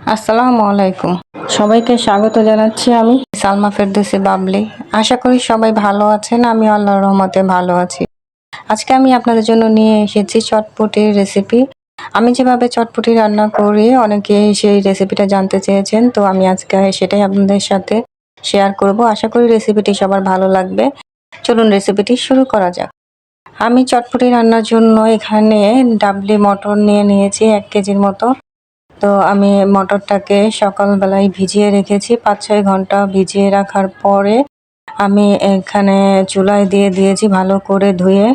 আসসালামু আলাইকুম। সবাইকে স্বাগত জানাচ্ছি আমি। সালমা ফেরদৌসি বাবলি। আশা করি সবাই ভালো আছেন আমি আল্লাহর রহমতে ভালো আছি। আজকে আমি আপনাদের জন্য নিয়ে এসেছি চটপটির রেসিপি আমি যেভাবে চটপটি রান্না করি অনেকে সেই রেসিপিটা জানতে চেয়েছেন তো আমি আজকে সেটাই আপনাদের সাথে শেয়ার করব। আশা করি রেসিপিটি সবার ভালো লাগবে। চলুন রেসিপিটি শুরু করা যাক। আমি চটপটি রান্নার জন্য এখানে ডাবলি মটর নিয়ে নিয়েছি এক কেজির মতো। তো আমি মটরটাকে সকালবেলায় ভিজিয়ে রেখেছি। পাঁচ ছয় ঘণ্টা ভিজিয়ে রাখার পরে আমি এখানে চুলায় দিয়ে দিয়েছি ভালো করে ধুয়ে।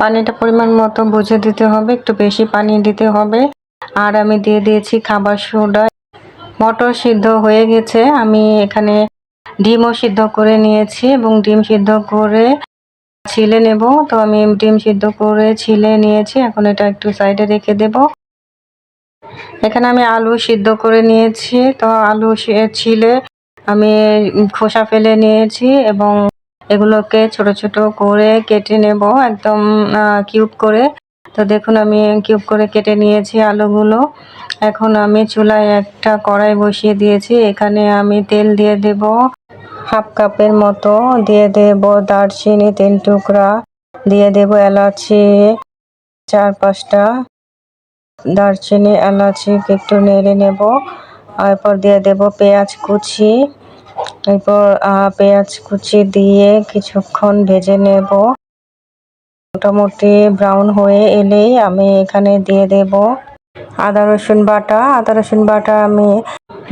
পানিটা পরিমাণ মতো বুঝে দিতে হবে, একটু বেশি পানি দিতে হবে। আর আমি দিয়ে দিয়েছি খাবার সোডা। মটর সিদ্ধ হয়ে গেছে। আমি এখানে ডিমও সিদ্ধ করে নিয়েছি এবং ডিম সিদ্ধ করে ছিলে নেব। তো আমি ডিম সিদ্ধ করে ছিলে নিয়েছি। এখন এটা একটু সাইডে রেখে দেবো। এখানে আমি আলু সিদ্ধ করে নিয়েছি। তো আলু ছিলে আমি খোসা ফেলে নিয়েছি এবং এগুলোকে ছোট ছোট করে কেটে নেব একদম কিউব করে। তো দেখুন আমি কিউব করে কেটে নিয়েছি আলুগুলো। এখন আমি চুলায় একটা কড়াই বসিয়ে দিয়েছি। এখানে আমি তেল দিয়ে দেব, হাফ কাপের মতো। দিয়ে দেব দারচিনি, তিন টুকরা। দিয়ে দেব এলাচি, চার পাঁচটা। দারচিনি, এলাচি, একটু নেড়ে নেব। এরপর দিয়ে দেব পেঁয়াজ কুচি। এরপর পেঁয়াজ কুচি দিয়ে কিছুক্ষণ ভেজে নেব। মোটামুটি ব্রাউন হয়ে এলেই আমি এখানে দিয়ে দেব আদা, রসুন বাটা। আদা, রসুন বাটা আমি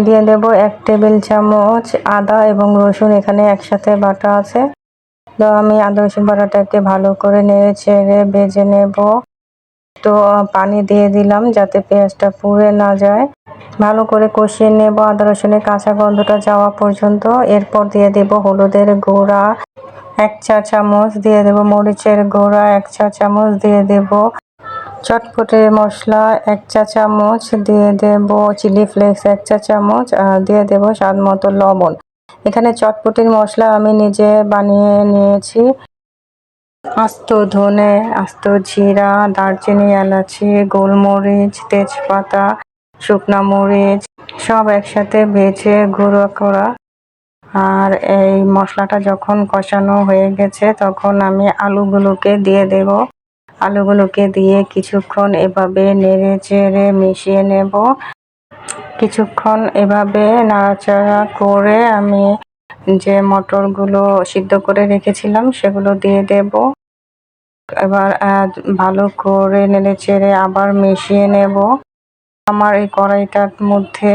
দিয়ে দেব এক টেবিল চামচ আদা এবং রসুন এখানে একসাথে বাটা আছে। তো আমি আদা, রসুন বাটাটাকে ভালো করে নেড়ে ছেড়ে ভেজে নেব। তো পানি দিয়ে দিলাম যাতে পেঁয়াজটা পুড়ে না যায়। ভালো করে কষিয়ে নেব আদা রসুনের কাঁচা গন্ধটা যাওয়া পর্যন্ত। এরপর দিয়ে দেব হলুদের গুঁড়া। এক চা চামচ দিয়ে দেব মরিচের গুঁড়া, এক চা চামচ দিয়ে দেব চটপটে মশলা, এক চা চামচ দিয়ে দেব চিলি ফ্লেক্স, এক চা চামচ দিয়ে দেব স্বাদ মতো লবণ। এখানে চটপটির মশলা আমি নিজে বানিয়ে নিয়েছি। আস্ত ধনে, আস্ত জিরা, দারচিনি, এলাচি, গোলমরিচ, তেজপাতা, শুকনা মরিচ, সব একসাথে ভেজে গুঁড়ো করা। আর এই মশলাটা যখন কষানো হয়ে গেছে, তখন আমি আলুগুলোকে দিয়ে দেব। আলুগুলোকে দিয়ে কিছুক্ষণ এভাবে নেড়ে চেড়ে মিশিয়ে নেব। কিছুক্ষণ এভাবে নাড়াচাড়া করে আমি যে মটরগুলো সিদ্ধ করে রেখেছিলাম সেগুলো দিয়ে দেব। এবার ভালো করে নেড়ে চেড়ে আবার মিশিয়ে নেব। আমার এই কড়াইটার মধ্যে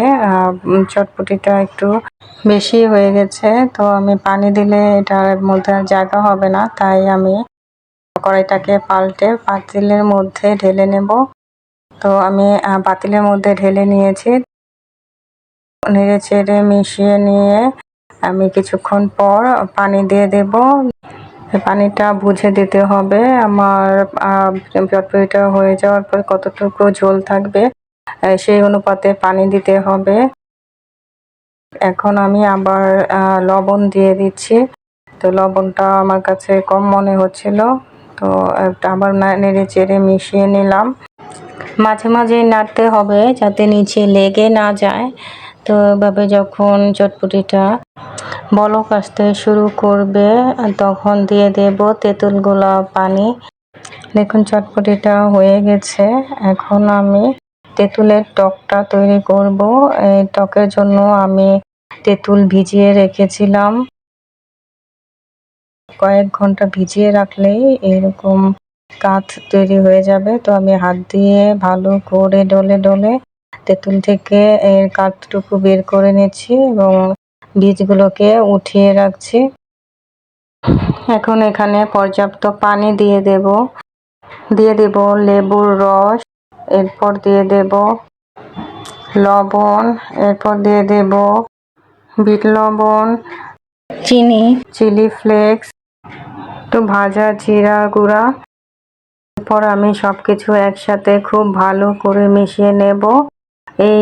চটপটিটা একটু বেশি হয়ে গেছে, তো আমি পানি দিলে এটার মধ্যে আর জায়গা হবে না, তাই আমি কড়াইটাকে পাল্টে পাতিলের মধ্যে ঢেলে নেব। তো আমি পাতিলের মধ্যে ঢেলে নিয়েছি। নেড়ে চেড়ে মিশিয়ে নিয়ে আমি কিছুক্ষণ পর পানি দিয়ে দেব। পানিটা বুঝে দিতে হবে আমার চটপটিটা হয়ে যাওয়ার পর কতটুকু ঝোল থাকবে সেই অনুপাতে পানি দিতে হবে। এখন আমি আবার লবণ দিয়ে দিচ্ছি। তো লবণটা আমার কাছে কম মনে হচ্ছিল। তো আবার নেড়ে চেড়ে মিশিয়ে নিলাম। মাঝে মাঝে নাড়তে হবে যাতে নিচে লেগে না যায়। তো এভাবে যখন চটপটিটা বলক আসতে শুরু করবে। তখন দিয়ে দেব তেঁতুল গোলাপ পানি। দেখুন, চটপটিটা হয়ে গেছে। এখন আমি তেঁতুলের টকটা তৈরি করব। এই টকের জন্য আমি তেঁতুল ভিজিয়ে রেখেছিলাম। কয়েক ঘণ্টা ভিজিয়ে রাখলেই এরকম কাঠ তৈরি হয়ে যাবে। তো আমি হাত দিয়ে ভালো করে ডলে ডলে তেঁতুল থেকে এর কাঠটুকু বের করে নিচ্ছি এবং বীজগুলোকে উঠিয়ে রাখছি। এখন এখানে পর্যাপ্ত পানি দিয়ে দেব। দিয়ে দেব লেবুর রস এরপর দিয়ে দেব লবণ এরপর দিয়ে দেব বিট লবণ চিনি। চিলি ফ্লেক্স একটু ভাজা জিরা গুঁড়া। এরপর আমি সব কিছু একসাথে খুব ভালো করে মিশিয়ে নেব। এই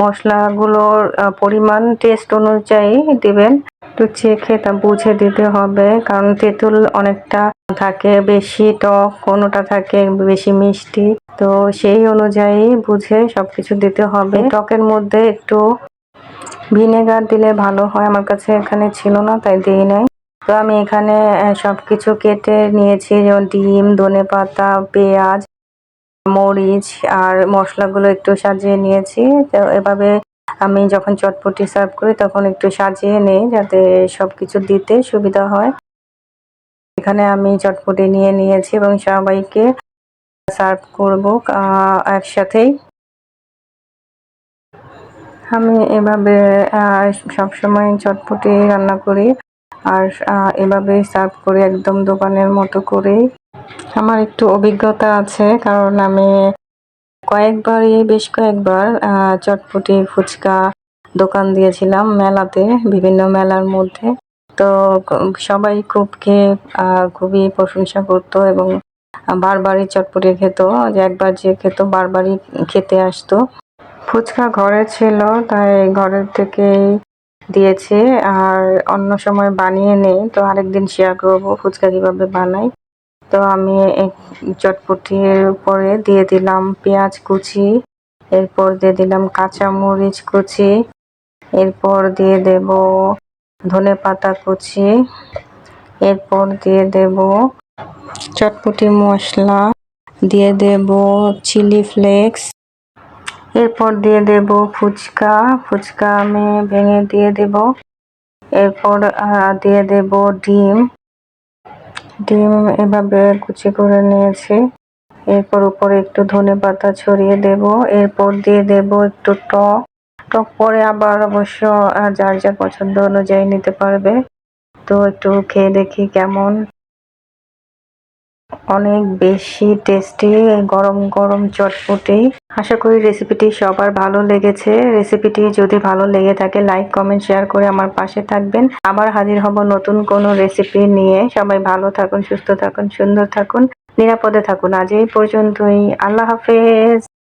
মশলাগুলোর পরিমাণ টেস্ট অনুযায়ী দেবেন। একটু চেখে তা বুঝে দিতে হবে, কারণ তেঁতুল অনেকটা থাকে, বেশি টক কোনোটা থাকে, বেশি মিষ্টি। তো সেই অনুযায়ী বুঝে সবকিছু দিতে হবে। টকের মধ্যে একটু ভিনেগার দিলে ভালো হয়, আমার কাছে এখানে ছিল না, তাই দিই নাই। তো আমি এখানে সব কিছু কেটে নিয়েছি, যেমন ডিম ধনে পাতা পেঁয়াজ মরিচ আর মশলাগুলো একটু সাজিয়ে নিয়েছি। তো এভাবে আমি যখন চটপটি সার্ভ করি তখন একটু সাজিয়ে নেই যাতে সবকিছু দিতে সুবিধা হয়। এখানে আমি চটপটি নিয়ে নিয়েছি এবং সবাইকে সার্ভ করব একসাথেই। আমি এভাবে সবসময় চটপটি রান্না করি আর এভাবে সার্ভ করি একদম দোকানের মতো করেই। আমার একটু অভিজ্ঞতা আছে, কারণ আমি কয়েকবারই, বেশ কয়েকবার চটপটি ফুচকা দোকান দিয়েছিলাম মেলাতে, বিভিন্ন মেলার মধ্যে। তো সবাই খুব খেয়ে খুবই প্রশংসা করতো এবং বারবারই চটপটি খেত, যে একবার যে খেত বারবারই খেতে আসতো। ফুচকা ঘরে ছিল, তাই ঘরের থেকেই দিয়েছে, আর অন্য সময় বানিয়ে নেই, তো আরেকদিন শেয়ার করব ফুচকা কীভাবে বানাই। তো আমি চটপটির উপরে দিয়ে দিলাম পেঁয়াজ কুচি, এরপর দিয়ে দিলাম কাঁচা মরিচ কুচি, এরপর দিয়ে দেব ধনে পাতা কুচি, এরপর দিয়ে দেব চটপটি মশলা, দিয়ে দেব চিলি ফ্লেক্স, এরপর দিয়ে দেব ফুচকা ফুচকা আমি ভেঙে দিয়ে দেব, এরপর দিয়ে দেব ডিম ডিম এভাবে কুচি করে নিয়েছি। এরপর উপরে একটু ধনে পাতা ছড়িয়ে দেব। এরপর দিয়ে দেব একটু টক। টক পরে আবার অবশ্য যার যা পছন্দ অনুযায়ী নিতে পারবে। তো একটু খেয়ে দেখি কেমন। অনেক বেশি টেস্টি গরম গরম চটপটি। আশা করি রেসিপিটি সবার ভালো লেগেছে। রেসিপিটি যদি ভালো লেগে থাকে লাইক কমেন্ট শেয়ার করে আমার পাশে থাকবেন। আবার হাজির হব নতুন কোনো রেসিপি নিয়ে। সবাই ভালো থাকুন, সুস্থ থাকুন, সুন্দর থাকুন, নিরাপদে থাকুন। আজ এই পর্যন্তই। আল্লাহ হাফেজ।